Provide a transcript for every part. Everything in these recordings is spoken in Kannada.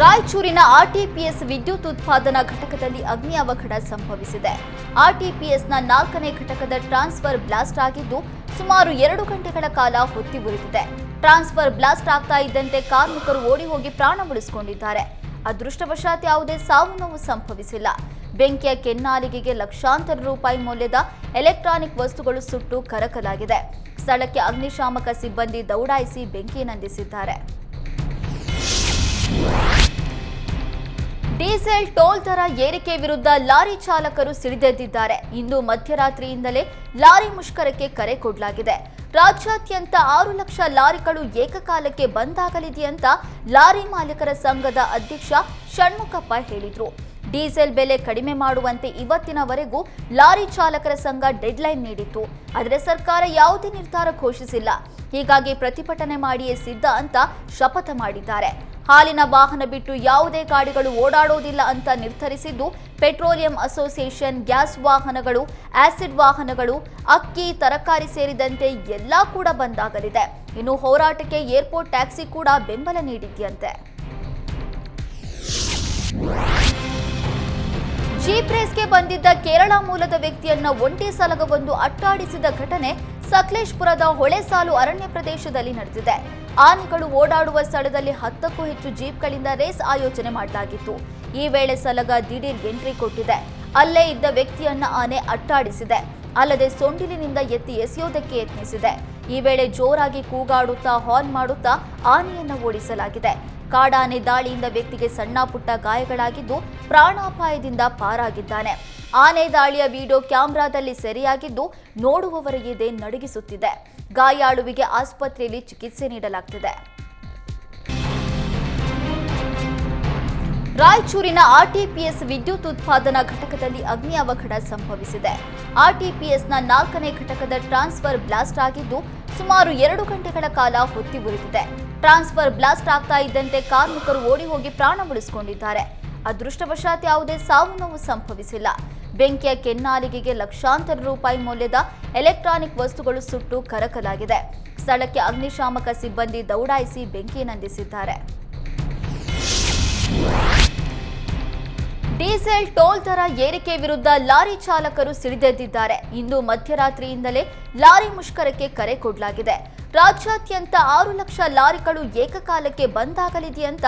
ರಾಯಚೂರಿನ ಆರ್ಟಿಪಿಎಸ್ ವಿದ್ಯುತ್ ಉತ್ಪಾದನಾ ಘಟಕದಲ್ಲಿ ಅಗ್ನಿ ಅವಘಡ ಸಂಭವಿಸಿದೆ. ಆರ್ಟಿಪಿಎಸ್ನ ನಾಲ್ಕನೇ ಘಟಕದ ಟ್ರಾನ್ಸ್ಫರ್ ಬ್ಲಾಸ್ಟ್ ಆಗಿದ್ದು, ಸುಮಾರು ಎರಡು ಗಂಟೆಗಳ ಕಾಲ ಹೊತ್ತಿ ಉರಿದಿದೆ. ಟ್ರಾನ್ಸ್ಫರ್ ಬ್ಲಾಸ್ಟ್ ಆಗ್ತಾ ಇದ್ದಂತೆ ಕಾರ್ಮಿಕರು ಓಡಿ ಹೋಗಿ ಪ್ರಾಣ ಉಳಿಸಿಕೊಂಡಿದ್ದಾರೆ. ಅದೃಷ್ಟವಶಾತ್ ಯಾವುದೇ ಸಾವು ನೋವು ಸಂಭವಿಸಿಲ್ಲ. ಬೆಂಕಿಯ ಕೆನ್ನಾಲಿಗೆಗೆ ಲಕ್ಷಾಂತರ ರೂಪಾಯಿ ಮೌಲ್ಯದ ಎಲೆಕ್ಟ್ರಾನಿಕ್ ವಸ್ತುಗಳು ಸುಟ್ಟು ಕರಕಲಾಗಿದೆ. ಸ್ಥಳಕ್ಕೆ ಅಗ್ನಿಶಾಮಕ ಸಿಬ್ಬಂದಿ ದೌಡಾಯಿಸಿ ಬೆಂಕಿ ನಂದಿಸಿದ್ದಾರೆ. ಡೀಸೆಲ್ ಟೋಲ್ ದರ ಏರಿಕೆ ವಿರುದ್ಧ ಲಾರಿ ಚಾಲಕರು ಸಿಡಿದೆದ್ದಿದ್ದಾರೆ. ಇಂದು ಮಧ್ಯರಾತ್ರಿಯಿಂದಲೇ ಲಾರಿ ಮುಷ್ಕರಕ್ಕೆ ಕರೆ ಕೊಡಲಾಗಿದೆ. ರಾಜ್ಯಾದ್ಯಂತ ಆರು ಲಕ್ಷ ಲಾರಿಗಳು ಏಕಕಾಲಕ್ಕೆ ಬಂದ್ ಆಗಲಿದೆಯಂತ ಲಾರಿ ಮಾಲೀಕರ ಸಂಘದ ಅಧ್ಯಕ್ಷ ಷಣ್ಮುಖಪ್ಪ ಹೇಳಿದರು. ಡೀಸೆಲ್ ಬೆಲೆ ಕಡಿಮೆ ಮಾಡುವಂತೆ ಇವತ್ತಿನವರೆಗೂ ಲಾರಿ ಚಾಲಕರ ಸಂಘ ಡೆಡ್ಲೈನ್ ನೀಡಿತ್ತು. ಆದರೆ ಸರ್ಕಾರ ಯಾವುದೇ ನಿರ್ಧಾರ ಘೋಷಿಸಿಲ್ಲ. ಹೀಗಾಗಿ ಪ್ರತಿಭಟನೆ ಮಾಡಿಯೇ ಸಿದ್ಧ ಅಂತ ಶಪಥ ಮಾಡಿದ್ದಾರೆ. ಹಾಲಿನ ವಾಹನ ಬಿಟ್ಟು ಯಾವುದೇ ಗಾಡಿಗಳು ಓಡಾಡೋದಿಲ್ಲ ಅಂತ ನಿರ್ಧರಿಸಿದ್ದು ಪೆಟ್ರೋಲಿಯಂ ಅಸೋಸಿಯೇಷನ್, ಗ್ಯಾಸ್ ವಾಹನಗಳು, ಆಸಿಡ್ ವಾಹನಗಳು, ಅಕ್ಕಿ, ತರಕಾರಿ ಸೇರಿದಂತೆ ಎಲ್ಲಾ ಕೂಡ ಬಂದಾಗಲಿದೆ. ಇನ್ನು ಹೋರಾಟಕ್ಕೆ ಏರ್ಪೋರ್ಟ್ ಟ್ಯಾಕ್ಸಿ ಕೂಡ ಬೆಂಬಲ ನೀಡಿದ್ಯಂತೆ. ಜೀಪ್ ರೇಸ್ಗೆ ಬಂದಿದ್ದ ಕೇರಳ ಮೂಲದ ವ್ಯಕ್ತಿಯನ್ನ ಒಂಟಿ ಸಲಗವೊಂದು ಅಟ್ಟಾಡಿಸಿದ ಘಟನೆ ಸಕಲೇಶ್ಪುರದ ಹೊಳೆಸಾಲು ಅರಣ್ಯ ಪ್ರದೇಶದಲ್ಲಿ ನಡೆದಿದೆ. ಆನೆಗಳು ಓಡಾಡುವ ಸ್ಥಳದಲ್ಲಿ ಹತ್ತಕ್ಕೂ ಹೆಚ್ಚು ಜೀಪ್ಗಳಿಂದ ರೇಸ್ ಆಯೋಜನೆ ಮಾಡಲಾಗಿತ್ತು. ಈ ವೇಳೆ ಸಲಗ ದಿಢೀರ್ ಎಂಟ್ರಿ ಕೊಟ್ಟಿದೆ. ಅಲ್ಲೇ ಇದ್ದ ವ್ಯಕ್ತಿಯನ್ನ ಆನೆ ಅಟ್ಟಾಡಿಸಿದೆ. ಅಲ್ಲದೆ ಸೊಂಡಿಲಿನಿಂದ ಎತ್ತಿ ಎಸೆಯೋದಕ್ಕೆ ಯತ್ನಿಸಿದೆ. ಈ ವೇಳೆ ಜೋರಾಗಿ ಕೂಗಾಡುತ್ತಾ, ಹಾರ್ನ್ ಮಾಡುತ್ತಾ ಆನೆಯನ್ನು ಓಡಿಸಲಾಗಿದೆ. ಕಾಡಾನೆ ದಾಳಿಯಿಂದ ವ್ಯಕ್ತಿಗೆ ಸಣ್ಣ ಪುಟ್ಟ ಗಾಯಗಳಾಗಿದ್ದು ಪ್ರಾಣಾಪಾಯದಿಂದ ಪಾರಾಗಿದ್ದಾನೆ. ಆನೆ ದಾಳಿಯ ವಿಡಿಯೋ ಕ್ಯಾಮೆರಾದಲ್ಲಿ ಸೆರೆಯಾಗಿದ್ದು ನೋಡುವವರಿಗೆ ಇದೇ ನಡುಗಿಸುತ್ತಿದೆ. ಗಾಯಾಳುವಿಗೆ ಆಸ್ಪತ್ರೆಯಲ್ಲಿ ಚಿಕಿತ್ಸೆ ನೀಡಲಾಗ್ತಿದೆ. ರಾಯಚೂರಿನ ಆರ್ಟಿಪಿಎಸ್ ವಿದ್ಯುತ್ ಉತ್ಪಾದನಾ ಘಟಕದಲ್ಲಿ ಅಗ್ನಿ ಅವಘಡ ಸಂಭವಿಸಿದೆ. ಆರ್ಟಿಪಿಎಸ್ನ ನಾಲ್ಕನೇ ಘಟಕದ ಟ್ರಾನ್ಸ್ಫರ್ ಬ್ಲಾಸ್ಟ್ ಆಗಿದ್ದು, ಸುಮಾರು ಎರಡು ಗಂಟೆಗಳ ಕಾಲ ಹೊತ್ತಿ ಉರಿದಿದೆ. ಟ್ರಾನ್ಸ್ಫರ್ ಬ್ಲಾಸ್ಟ್ ಆಗ್ತಾ ಇದ್ದಂತೆ ಕಾರ್ಮಿಕರು ಓಡಿ ಹೋಗಿ ಪ್ರಾಣ ಉಳಿಸಿಕೊಂಡಿದ್ದಾರೆ. ಅದೃಷ್ಟವಶಾತ್ ಯಾವುದೇ ಸಾವು ನೋವು ಸಂಭವಿಸಿಲ್ಲ. ಬೆಂಕಿಯ ಕೆನ್ನಾಲಿಗೆಗೆ ಲಕ್ಷಾಂತರ ರೂಪಾಯಿ ಮೌಲ್ಯದ ಎಲೆಕ್ಟ್ರಾನಿಕ್ ವಸ್ತುಗಳು ಸುಟ್ಟು ಕರಕಲಾಗಿದೆ. ಸ್ಥಳಕ್ಕೆ ಅಗ್ನಿಶಾಮಕ ಸಿಬ್ಬಂದಿ ದೌಡಾಯಿಸಿ ಬೆಂಕಿ ನಂದಿಸಿದ್ದಾರೆ. ಡೀಸೆಲ್ ಟೋಲ್ ದರ ಏರಿಕೆ ವಿರುದ್ಧ ಲಾರಿ ಚಾಲಕರು ಸಿಡಿದೆದ್ದಿದ್ದಾರೆ. ಇಂದು ಮಧ್ಯರಾತ್ರಿಯಿಂದಲೇ ಲಾರಿ ಮುಷ್ಕರಕ್ಕೆ ಕರೆ ಕೊಡಲಾಗಿದೆ. ರಾಜ್ಯಾದ್ಯಂತ ಆರು ಲಕ್ಷ ಲಾರಿಗಳು ಏಕಕಾಲಕ್ಕೆ ಬಂದ್ ಆಗಲಿದೆಯಂತ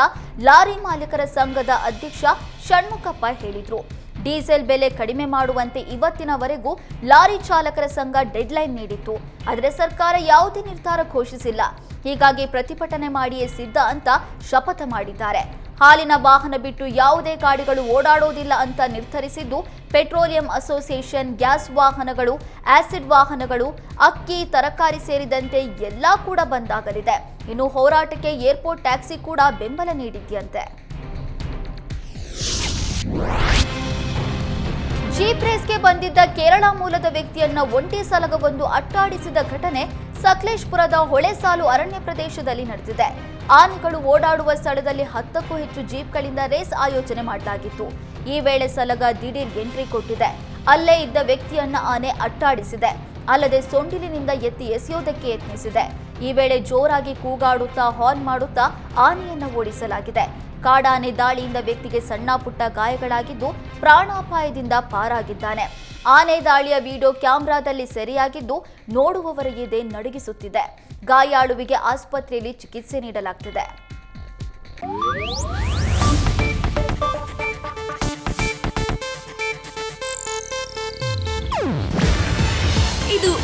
ಲಾರಿ ಮಾಲೀಕರ ಸಂಘದ ಅಧ್ಯಕ್ಷ ಷಣ್ಮುಖಪ್ಪ ಹೇಳಿದ್ರು. ಡೀಸೆಲ್ ಬೆಲೆ ಕಡಿಮೆ ಮಾಡುವಂತೆ ಇವತ್ತಿನವರೆಗೂ ಲಾರಿ ಚಾಲಕರ ಸಂಘ ಡೆಡ್ಲೈನ್ ನೀಡಿತ್ತು. ಆದರೆ ಸರ್ಕಾರ ಯಾವುದೇ ನಿರ್ಧಾರ ಘೋಷಿಸಿಲ್ಲ. ಹೀಗಾಗಿ ಪ್ರತಿಭಟನೆ ಮಾಡಿಯೇ ಸಿದ್ಧ ಅಂತ ಶಪಥ ಮಾಡಿದ್ದಾರೆ. ಹಾಲಿನ ವಾಹನ ಬಿಟ್ಟು ಯಾವುದೇ ಗಾಡಿಗಳು ಓಡಾಡೋದಿಲ್ಲ ಅಂತ ನಿರ್ಧರಿಸಿದ್ದು ಪೆಟ್ರೋಲಿಯಂ ಅಸೋಸಿಯೇಷನ್, ಗ್ಯಾಸ್ ವಾಹನಗಳು, ಆಸಿಡ್ ವಾಹನಗಳು, ಅಕ್ಕಿ, ತರಕಾರಿ ಸೇರಿದಂತೆ ಎಲ್ಲ ಕೂಡ ಬಂದಾಗಲಿದೆ. ಇನ್ನು ಹೋರಾಟಕ್ಕೆ ಏರ್ಪೋರ್ಟ್ ಟ್ಯಾಕ್ಸಿ ಕೂಡ ಬೆಂಬಲ ನೀಡಿದ್ಯಂತೆ. ಜೀಪ್ ರೇಸ್ಗೆ ಬಂದಿದ್ದ ಕೇರಳ ಮೂಲದ ವ್ಯಕ್ತಿಯನ್ನ ಒಂಟಿ ಸಲಗವೊಂದು ಅಟ್ಟಾಡಿಸಿದ ಘಟನೆ ಸಕಲೇಶ್ಪುರದ ಹೊಳೆಸಾಲು ಅರಣ್ಯ ಪ್ರದೇಶದಲ್ಲಿ ನಡೆದಿದೆ. ಆನೆಗಳು ಓಡಾಡುವ ಸ್ಥಳದಲ್ಲಿ ಹತ್ತಕ್ಕೂ ಹೆಚ್ಚು ಜೀಪ್ಗಳಿಂದ ರೇಸ್ ಆಯೋಜನೆ ಮಾಡಲಾಗಿತ್ತು. ಈ ವೇಳೆ ಸಲಗ ದಿಢೀರ್ ಎಂಟ್ರಿ ಕೊಟ್ಟಿದೆ. ಅಲ್ಲೇ ಇದ್ದ ವ್ಯಕ್ತಿಯನ್ನ ಆನೆ ಅಟ್ಟಾಡಿಸಿದೆ. ಅಲ್ಲದೆ ಸೊಂಡಿಲಿನಿಂದ ಎತ್ತಿ ಎಸೆಯೋದಕ್ಕೆ ಯತ್ನಿಸಿದೆ. ಈ ವೇಳೆ ಜೋರಾಗಿ ಕೂಗಾಡುತ್ತಾ, ಹಾರ್ನ್ ಮಾಡುತ್ತಾ ಆನೆಯನ್ನು ಓಡಿಸಲಾಗಿದೆ. ಕಾಡಾನೆ ದಾಳಿಯಿಂದ ವ್ಯಕ್ತಿಗೆ ಸಣ್ಣ ಪುಟ್ಟ ಗಾಯಗಳಾಗಿದ್ದು ಪ್ರಾಣಾಪಾಯದಿಂದ ಪಾರಾಗಿದ್ದಾನೆ. ಆನೆ ದಾಳಿಯ ವಿಡಿಯೋ ಕ್ಯಾಮೆರಾದಲ್ಲಿ ಸೆರೆಯಾಗಿದ್ದು ಇದೆ ನಡುಗಿಸುತ್ತಿದೆ. ಗಾಯಾಳುವಿಗೆ ಆಸ್ಪತ್ರೆಯಲ್ಲಿ ಚಿಕಿತ್ಸೆ ನೀಡಲಾಗ್ತಿದೆ.